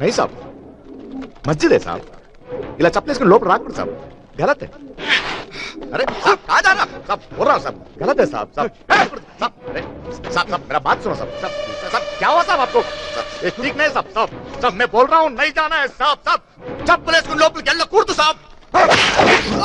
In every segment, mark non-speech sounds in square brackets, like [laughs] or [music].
नहीं साहब मस्जिद है साहब ఇలా చప్పలేసుకుని లోపల రాకూడదు సాబ్ గలత్ है अरे साहब कहाँ जा रहा साहब बोल रहा हूँ साहब गलत है साहब साहब साहब अरे साहब साहब मेरा बात सुनो साहब साहब साहब क्या हुआ साहब आपको साहब, ये ठीक नहीं है साहब साहब साहब मैं बोल रहा हूँ नहीं जाना है साहब साहब चप्पल వేసుకుని లోపలికి వెళ్ళకూడదు సాబ్ [laughs] बचाना साहब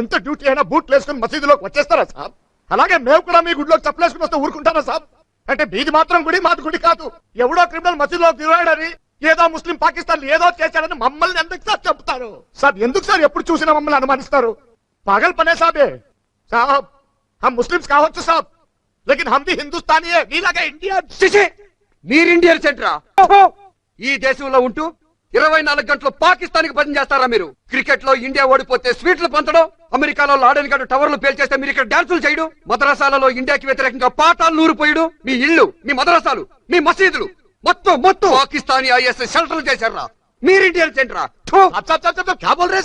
ఎంత డ్యూటీ అయినా బూట్లు వేసుకుని మసీదులోకి వచ్చేస్తారా సాబ్? అలాగే మేము కూడా మీ గుడిలో చప్పలేసుకుని వస్తే ఊరుకుంటారా సాబ్? అంటే మీది మాత్రం గుడి మాది గుడి కాదు. ఎవడో క్రిమినల్ మసీదులో తిరగాడని ఏదో ముస్లిం పాకిస్తాన్ ఏదో చేశాడని మమ్మల్ని ఎందుకు సార్ చెప్తారు? సార్ ఎందుకు సార్ ఎప్పుడు చూసినా మమ్మల్ని అనుమానిస్తారు? పాగల్ పనే సాబే. సాబ్ హమ్ ముస్లిమ్స్ కావచ్చు సాబ్. లేకిన్ హమ్ది హిందుస్థానీ మీలాగా ఇండియా మీరు ఇండియన్ సెంటరా? ఈ దేశంలో ఉంటూ ఇరవై నాలుగు గంటలు పాకిస్తాన్కి పని చేస్తారా మీరు? క్రికెట్లో ఇండియా ఓడిపోతే స్వీట్లు పంచడం అమెరికాలో లాడని గడ్డ టవర్లు పేల్చేస్తే మీరు ఇక్కడ డాన్సులు చేయడం మదరసాలలో ఇండియాకి వ్యతిరేకంగా పాఠాలు నూరిపోయడం మీ ఇళ్ళు మీ మదరసాలు మీ మసీదులు మొత్తం మొత్తం పాకిస్తానీ ఐఎస్ షెల్టర్ చేశారా మీరు ఇండియన్ సెంటరా రే